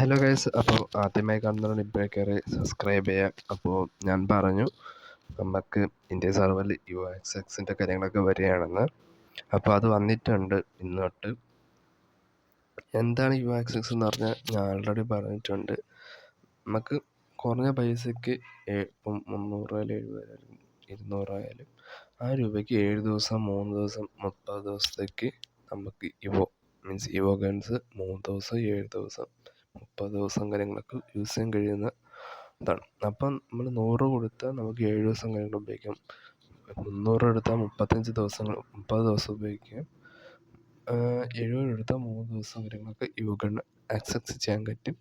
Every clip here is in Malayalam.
ഹലോ ഗൈസ് അപ്പോൾ ആദ്യമായി കാണുന്നവർ ഇപ്പോൾ കയറി സബ്സ്ക്രൈബ് ചെയ്യുക അപ്പോൾ ഞാൻ പറഞ്ഞു നമുക്ക് ഇന്ത്യ സർവറിൽ യു എക്സ് എക്സിന്റെ കാര്യങ്ങളൊക്കെ വരികയാണെന്ന്. അപ്പോൾ അത് വന്നിട്ടുണ്ട് ഇന്നോട്ട് എന്താണ് യു എക്സ് എക്സ് എന്ന് പറഞ്ഞാൽ ഞാൻ ആൾറെഡി പറഞ്ഞിട്ടുണ്ട്. നമുക്ക് കുറഞ്ഞ പൈസയ്ക്ക് ഇപ്പം മുന്നൂറ് ആയാലും എഴുപതായാലും ഇരുന്നൂറായാലും ആ രൂപയ്ക്ക് ഏഴ് ദിവസം മൂന്ന് ദിവസം മുപ്പത് ദിവസത്തേക്ക് നമുക്ക് ഇവോ മീൻസ് ഇവോ ഗൺസ് മൂന്ന് ദിവസം ഏഴ് ദിവസം മുപ്പത് ദിവസം കാര്യങ്ങളൊക്കെ യൂസ് ചെയ്യാൻ കഴിയുന്ന ഇതാണ് അപ്പം നമ്മൾ നൂറ് കൊടുത്താൽ നമുക്ക് ഏഴ് ദിവസം കാര്യങ്ങൾ ഉപയോഗിക്കാം. മുന്നൂറ് എടുത്താൽ മുപ്പത്തഞ്ച് ദിവസങ്ങൾ മുപ്പത് ദിവസം ഉപയോഗിക്കാം. എഴുപത് എടുത്താൽ മൂന്ന് ദിവസം കാര്യങ്ങളൊക്കെ ഇവ ഗൺ ആക്സസ് ചെയ്യാൻ പറ്റും.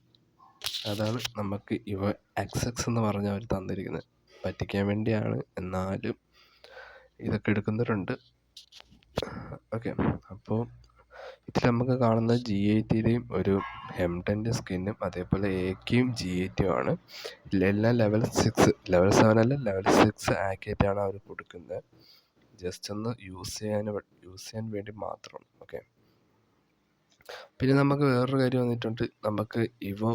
അതാണ് നമുക്ക് ഇവ ആക്സസ് എന്ന് പറഞ്ഞ് അവർ തന്നിരിക്കുന്നത്. പറ്റിക്കാൻ വേണ്ടിയാണ്. എന്നാലും ഇതൊക്കെ എടുക്കുന്നവരുണ്ട്. ഓക്കെ. അപ്പോൾ ഇതിൽ നമുക്ക് കാണുന്നത് ജി ഐ ടിയുടെയും ഒരു എം ടെന്റെ സ്കിന്നും അതേപോലെ എ കെയും ജി ഐ ടിയും ആണ്. എല്ലാം ലെവൽ സിക്സ് ലെവൽ സെവൻ അല്ല ലെവൽ സിക്സ് ആക്കിയിട്ടാണ് അവർ കൊടുക്കുന്നത് ജസ്റ്റ് ഒന്ന് യൂസ് ചെയ്യാൻ യൂസ് ചെയ്യാൻ വേണ്ടി മാത്രം ഓക്കെ പിന്നെ നമുക്ക് വേറൊരു കാര്യം വന്നിട്ടുണ്ട്. നമുക്ക് ഇവോ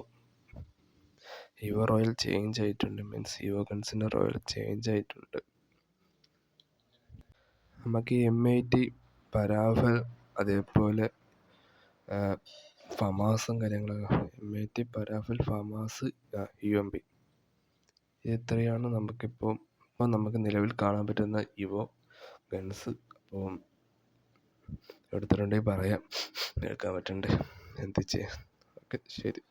ഇവോ റോയൽ ചേഞ്ച് ആയിട്ടുണ്ട്. മീൻസ് ഇവോ ഗൺസിന്റെ റോയൽ ചേഞ്ച് ആയിട്ടുണ്ട്. നമുക്ക് എം ഐ ടി പരാഫൽ അതേപോലെ ഫമാസും കാര്യങ്ങളൊക്കെ. M I T Parafal FAMAS U M P ഇത്രയാണ് നമുക്കിപ്പോൾ ഇപ്പം നമുക്ക് നിലവിൽ കാണാൻ പറ്റുന്ന ഇവോ ഗൺസ് അപ്പം എടുത്തിട്ടുണ്ടെങ്കിൽ പറയാം. എടുക്കാൻ പറ്റുന്നുണ്ട് എന്ത് ചെയ്യാം? ഓക്കെ ശരി.